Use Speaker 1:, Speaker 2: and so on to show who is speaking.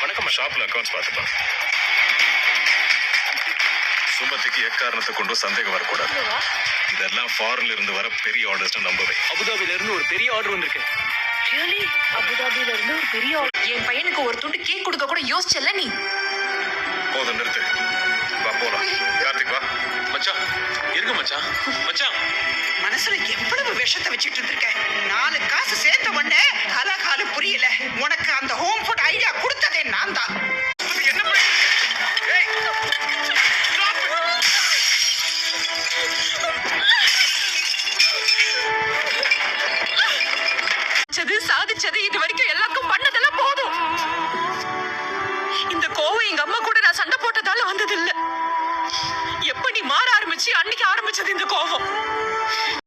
Speaker 1: பார்க்க மாட்டேன்
Speaker 2: ஷாப்ல அக்கௌண்ட்ஸ் பார்த்துப்பா. சுமதிக்கு எக்காரணத்தை கொண்டு சந்தேகம் வரக்கூடாது. இதெல்லாம் ஃபாரின்ல இருந்து வர பெரிய ஆர்டர்ஸ் நம்பவே.
Speaker 1: அபுதாபில இருந்து ஒரு பெரிய ஆர்டர் வந்திருக்கு.
Speaker 3: ரியலி அபுதாபில இருந்து ஒரு பெரிய order. என் பையனுக்கு ஒரு துண்டு கேக் கொடுக்க கூட யோசிச்சல நீ?
Speaker 2: போதும் நிறுத்து. வா போலாம். கார்த்திக் வா.
Speaker 1: மச்சான். இருங்க மச்சான். மச்சான்.
Speaker 4: மனசுல எவ்வளவு விஷத்தை வச்சுட்டு இருந்திருக்க?
Speaker 3: சாதிச்சது சாதிச்சது இது வரைக்கும் எல்லாருக்கும் பண்ணதெல்லாம் போதும். இந்த கோவம் எங்க அம்மா கூட நான் சண்டை போட்டதால வந்தது இல்ல எப்ப நீ மாற ஆரம்பிச்சு அன்னைக்கு ஆரம்பிச்சது இந்த கோவம்?